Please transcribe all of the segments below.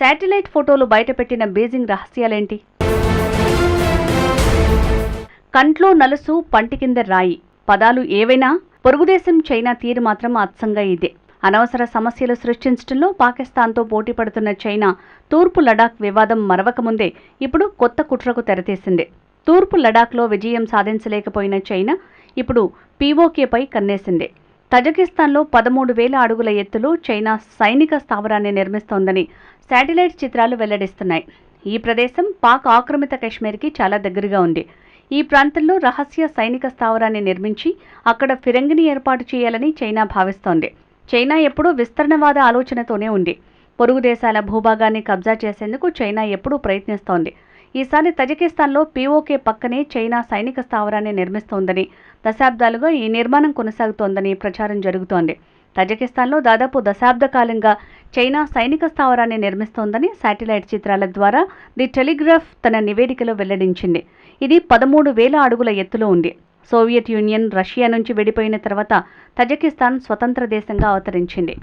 Satellite ఫోటోలు బయటపెట్టిన Beijing రహస్యాలేంటి? కంట్లో నలుసు పంటి కింద రాయి. పదాలు ఏవైనా? పొరుగుదేశం చైనా తీరు మాత్రం అచ్చంగా ఇదే. అనవసర సమస్యలు సృష్టించడంలో పాకిస్తాన్తో పోటీ పడుతున్న చైనా తూర్పు లడాక్ వివాదం మరవకముందే ఇప్పుడు కొత్త కుట్రకు తెరతీసింది. తూర్పు లడాక్లో విజయం సాధించలేకపోయిన చైనా ఇప్పుడు పీఓకేపై కన్నేసింది. తజకిస్తాన్లో పదమూడు వేల అడుగుల ఎత్తులో చైనా సైనిక స్థావరాన్ని నిర్మిస్తోందని శాటిలైట్ చిత్రాలు వెల్లడిస్తున్నాయి. ఈ ప్రదేశం పాక్ ఆక్రమిత కశ్మీర్కి చాలా దగ్గరగా ఉంది. ఈ ప్రాంతంలో రహస్య సైనిక స్థావరాన్ని నిర్మించి అక్కడ ఫిరంగిని ఏర్పాటు చేయాలని చైనా భావిస్తోంది. చైనా ఎప్పుడూ విస్తరణవాద ఆలోచనతోనే ఉంది. పొరుగు దేశాల భూభాగాన్ని కబ్జా చేసేందుకు చైనా ఎప్పుడూ ప్రయత్నిస్తోంది. ఈసారి తజకిస్తాన్లో పీఓకే పక్కనే చైనా సైనిక స్థావరాన్ని నిర్మిస్తోందని దశాబ్దాలుగా ఈ నిర్మాణం కొనసాగుతోందని ప్రచారం జరుగుతోంది. తజకిస్తాన్లో దాదాపు దశాబ్ద కాలంగా చైనా సైనిక స్థావరాన్ని నిర్మిస్తోందని శాటిలైట్ చిత్రాల ద్వారా ది టెలిగ్రాఫ్ తన నివేదికలో వెల్లడించింది. ఇది పదమూడు వేల అడుగుల ఎత్తులో ఉంది. సోవియట్ యూనియన్ రష్యా నుంచి విడిపోయిన తర్వాత తజకిస్తాన్ స్వతంత్ర దేశంగా అవతరించింది.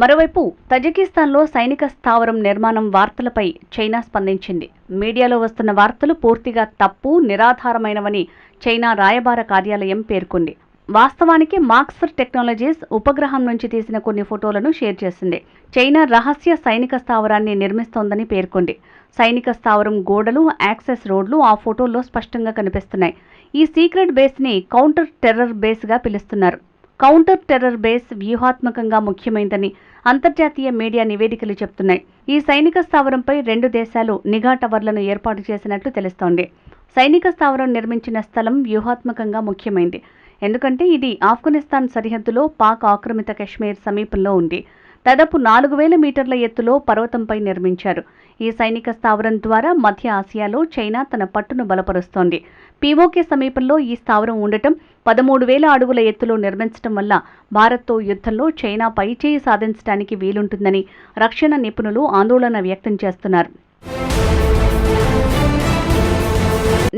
మరోవైపు తజకిస్తాన్లో సైనిక స్థావరం నిర్మాణం వార్తలపై చైనా స్పందించింది. మీడియాలో వస్తున్న వార్తలు పూర్తిగా తప్పు నిరాధారమైనవని చైనా రాయబార కార్యాలయం పేర్కొంది. వాస్తవానికి మాక్సర్ టెక్నాలజీస్ ఉపగ్రహం నుంచి తీసిన కొన్ని ఫోటోలను షేర్ చేసింది. చైనా రహస్య సైనిక స్థావరాన్ని నిర్మిస్తోందని పేర్కొంది. సైనిక స్థావరం గోడలు యాక్సెస్ రోడ్లు ఆ ఫోటోల్లో స్పష్టంగా కనిపిస్తున్నాయి. ఈ సీక్రెట్ బేస్ని కౌంటర్ టెర్రర్ బేస్గా పిలుస్తున్నారు. కౌంటర్ టెర్రర్ బేస్ వ్యూహాత్మకంగా ముఖ్యమైందని అంతర్జాతీయ మీడియా నివేదికలు చెప్తున్నాయి. ఈ సైనిక స్థావరంపై రెండు దేశాలు నిఘా టవర్లను ఏర్పాటు చేసినట్లు తెలుస్తోంది. సైనిక స్థావరం నిర్మించిన స్థలం వ్యూహాత్మకంగా ముఖ్యమైంది. ఎందుకంటే ఇది ఆఫ్ఘనిస్తాన్ సరిహద్దులో పాక్ ఆక్రమిత కశ్మీర్ సమీపంలో ఉంది. దాదాపు నాలుగు వేల మీటర్ల ఎత్తులో పర్వతంపై నిర్మించారు. ఈ సైనిక స్థావరం ద్వారా మధ్య ఆసియాలో చైనా తన పట్టును బలపరుస్తోంది. పీఓకే సమీపంలో ఈ స్థావరం ఉండటం పదమూడు వేల అడుగుల ఎత్తులో నిర్మించడం వల్ల భారత్తో యుద్ధంలో చైనా పైచేయి సాధించడానికి వీలుంటుందని రక్షణ నిపుణులు ఆందోళన వ్యక్తం చేస్తున్నారు.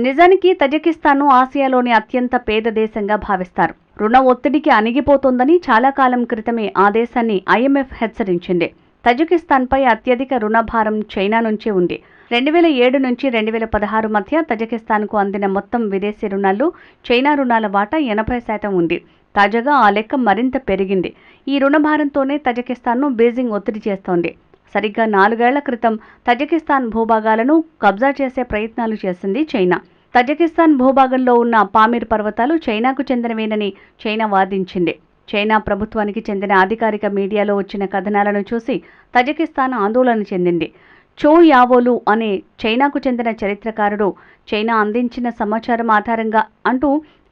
నిజానికి తజకిస్తాన్ను ఆసియాలోని అత్యంత పేద దేశంగా భావిస్తారు. రుణ ఒత్తిడికి అణిగిపోతోందని చాలా కాలం క్రితమే ఆ దేశాన్ని ఐఎంఎఫ్ హెచ్చరించింది. తజకిస్తాన్పై అత్యధిక రుణభారం చైనా నుంచే ఉంది. రెండు వేల ఏడు నుంచి రెండు వేల పదహారు మధ్య తజకిస్తాన్కు అందిన మొత్తం విదేశీ రుణాల్లో చైనా రుణాల వాటా ఎనభై శాతం ఉంది. తాజాగా ఆ లెక్క మరింత పెరిగింది. ఈ రుణభారంతోనే తజకిస్తాన్ను బీజింగ్ ఒత్తిడి చేస్తోంది. సరిగ్గా నాలుగేళ్ళ క్రితం తజకిస్తాన్ భూభాగాలను కబ్జా చేసే ప్రయత్నాలు చేసింది చైనా. తజకిస్తాన్ భూభాగంలో ఉన్న పామిర్ పర్వతాలు చైనాకు చెందినవేనని చైనా వాదించింది. చైనా ప్రభుత్వానికి చెందిన అధికారిక మీడియాలో వచ్చిన కథనాలను చూసి తజకిస్తాన్ ఆందోళన చెందింది. చో యావోలు అనే చైనాకు చెందిన చరిత్రకారుడు చైనా అందించిన సమాచారం ఆధారంగా అంటూ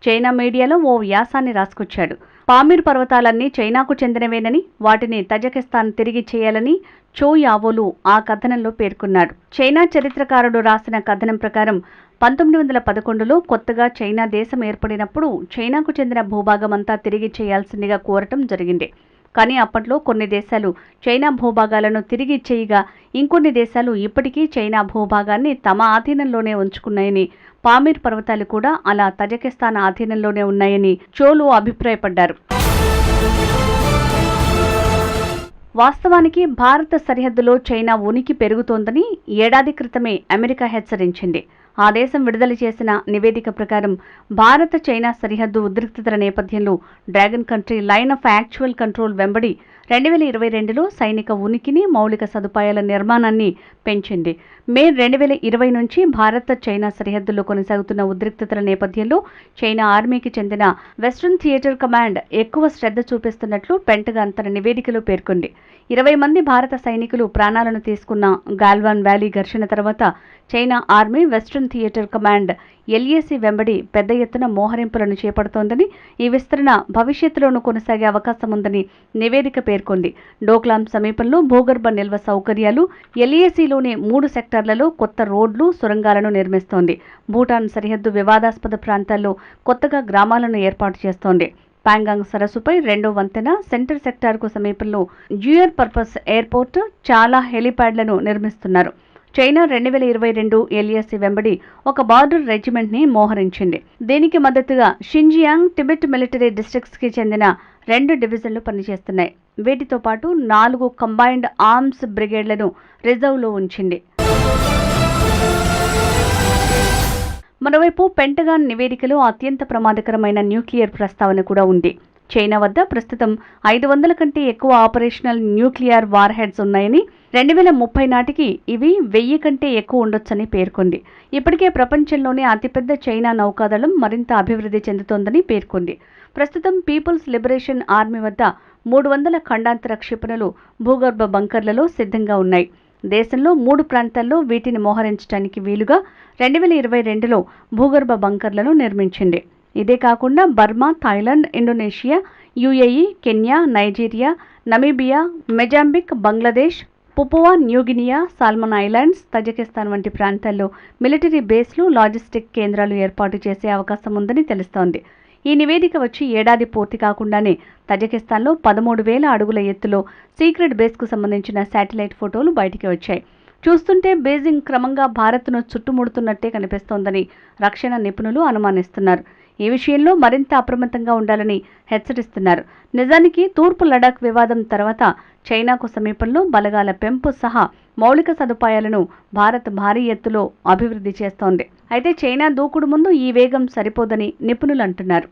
చైనా మీడియాలో ఓ వ్యాసాన్ని రాసుకొచ్చాడు. పామిర్ పర్వతాలన్నీ చైనాకు చెందినవేనని వాటిని తజకిస్తాన్ తిరిగి చేయాలని చో యావోలు ఆ కథనంలో పేర్కొన్నాడు. చైనా చరిత్రకారుడు రాసిన కథనం ప్రకారం పంతొమ్మిది వందల పదకొండులో కొత్తగా చైనా దేశం ఏర్పడినప్పుడు చైనాకు చెందిన భూభాగం అంతా తిరిగి చేయాల్సిందిగా కోరటం జరిగింది. కానీ అప్పట్లో కొన్ని దేశాలు చైనా భూభాగాలను తిరిగి ఇచ్చేయగా ఇంకొన్ని దేశాలు ఇప్పటికీ చైనా భూభాగాన్ని తమ ఆధీనంలోనే ఉంచుకున్నాయని పామీర్ పర్వతాలు కూడా అలా తజకిస్తాన్ ఆధీనంలోనే ఉన్నాయని చోలు అభిప్రాయపడ్డారు. వాస్తవానికి భారత సరిహద్దులో చైనా ఉనికి పెరుగుతోందని ఏడాది క్రితమే అమెరికా హెచ్చరించింది. ఆ దేశం విడుదల చేసిన నివేదిక ప్రకారం భారత చైనా సరిహద్దు ఉద్రిక్తతల నేపథ్యంలో dragon country line of actual control వెంబడి రెండు వేల ఇరవై రెండులో సైనిక ఉనికిని మౌలిక సదుపాయాల నిర్మాణాన్ని పెంచింది. మే రెండు వేల ఇరవై నుంచి భారత చైనా సరిహద్దులో కొనసాగుతున్న ఉద్రిక్తతల నేపథ్యంలో చైనా ఆర్మీకి చెందిన వెస్ట్రన్ థియేటర్ కమాండ్ ఎక్కువ శ్రద్ధ చూపిస్తున్నట్లు పెంటగాన్ తన నివేదికలో పేర్కొంది. ఇరవై మంది భారత సైనికులు ప్రాణాలను తీసుకున్న గాల్వాన్ వ్యాలీ ఘర్షణ తర్వాత China army western theatre command LAC వెంబడి పెద్ద ఎత్తున మోహరింపులను చేపడుతోందని ఈ విస్తరణ భవిష్యత్తులోనూ కొనసాగే అవకాశం ఉందని నివేదిక పేర్కొంది. డోక్లాం సమీపంలో భూగర్భ నిల్వ సౌకర్యాలు ఎల్ఏసీలోని మూడు సెక్టార్లలో కొత్త రోడ్లు సొరంగాలను నిర్మిస్తోంది. భూటాన్ సరిహద్దు వివాదాస్పద ప్రాంతాల్లో కొత్తగా గ్రామాలను ఏర్పాటు చేస్తోంది. పాంగాంగ్ సరస్సుపై రెండో వంతెన సెంటర్ సెక్టార్కు సమీపంలో జ్యూయర్ పర్పస్ ఎయిర్పోర్ట్ చాలా హెలిప్యాడ్లను నిర్మిస్తున్నారు. చైనా రెండు వేల ఇరవై రెండు ఎల్ఏసీ వెంబడి ఒక బార్డర్ రెజిమెంట్ని మోహరించింది. దీనికి మద్దతుగా షింజియాంగ్ టిబెట్ మిలిటరీ డిస్ట్రిక్ట్స్కి చెందిన రెండు డివిజన్లు పనిచేస్తున్నాయి. వీటితో పాటు నాలుగు కంబైన్డ్ ఆర్మ్స్ బ్రిగేడ్లను రిజర్వ్లో ఉంచింది. మరోవైపు పెంటగాన్ నివేదికలో అత్యంత ప్రమాదకరమైన న్యూక్లియర్ ప్రస్తావన కూడా ఉంది. చైనా వద్ద ప్రస్తుతం ఐదు వందల కంటే ఎక్కువ ఆపరేషనల్ న్యూక్లియర్ వార్ హెడ్స్ ఉన్నాయని రెండు వేల ముప్పై నాటికి ఇవి వెయ్యి కంటే ఎక్కువ ఉండొచ్చని పేర్కొంది. ఇప్పటికే ప్రపంచంలోనే అతిపెద్ద చైనా నౌకాదళం మరింత అభివృద్ధి చెందుతోందని పేర్కొంది. ప్రస్తుతం పీపుల్స్ లిబరేషన్ ఆర్మీ వద్ద మూడు వందల ఖండాంతర క్షిపణులు భూగర్భ బంకర్లలో సిద్ధంగా ఉన్నాయి. దేశంలో మూడు ప్రాంతాల్లో వీటిని మోహరించడానికి వీలుగా రెండు వేల ఇరవై రెండులో భూగర్భ బంకర్లను నిర్మించింది. ఇదే కాకుండా Burma Thailand Indonesia UAE Kenya Nigeria Namibia Mozambique Bangladesh Papua New Guinea Solomon Islands Tajikistan వంటి ప్రాంతాల్లో మిలిటరీ బేస్లు లాజిస్టిక్ కేంద్రాలు ఏర్పాటు చేసే అవకాశం ఉందని తెలుస్తోంది. ఈ నివేదిక వచ్చి ఏడాది పూర్తి కాకుండానే తజకిస్తాన్లో పదమూడు వేల అడుగుల ఎత్తులో సీక్రెట్ బేస్కు సంబంధించిన శాటిలైట్ ఫోటోలు బయటికి వచ్చాయి. చూస్తుంటే బీజింగ్ క్రమంగా భారత్ను చుట్టుముడుతున్నట్టే కనిపిస్తోందని రక్షణ నిపుణులు అనుమానిస్తున్నారు. ఈ విషయంలో మరింత అప్రమత్తంగా ఉండాలని హెచ్చరిస్తున్నారు. నిజానికి తూర్పు లడాక్ వివాదం తర్వాత చైనాకు సమీపంలో బలగాల పెంపు సహా మౌలిక సదుపాయాలను భారత్ భారీ ఎత్తులో అభివృద్ధి చేస్తోంది. అయితే చైనా దూకుడు ముందు ఈ వేగం సరిపోదని నిపుణులు అంటున్నారు.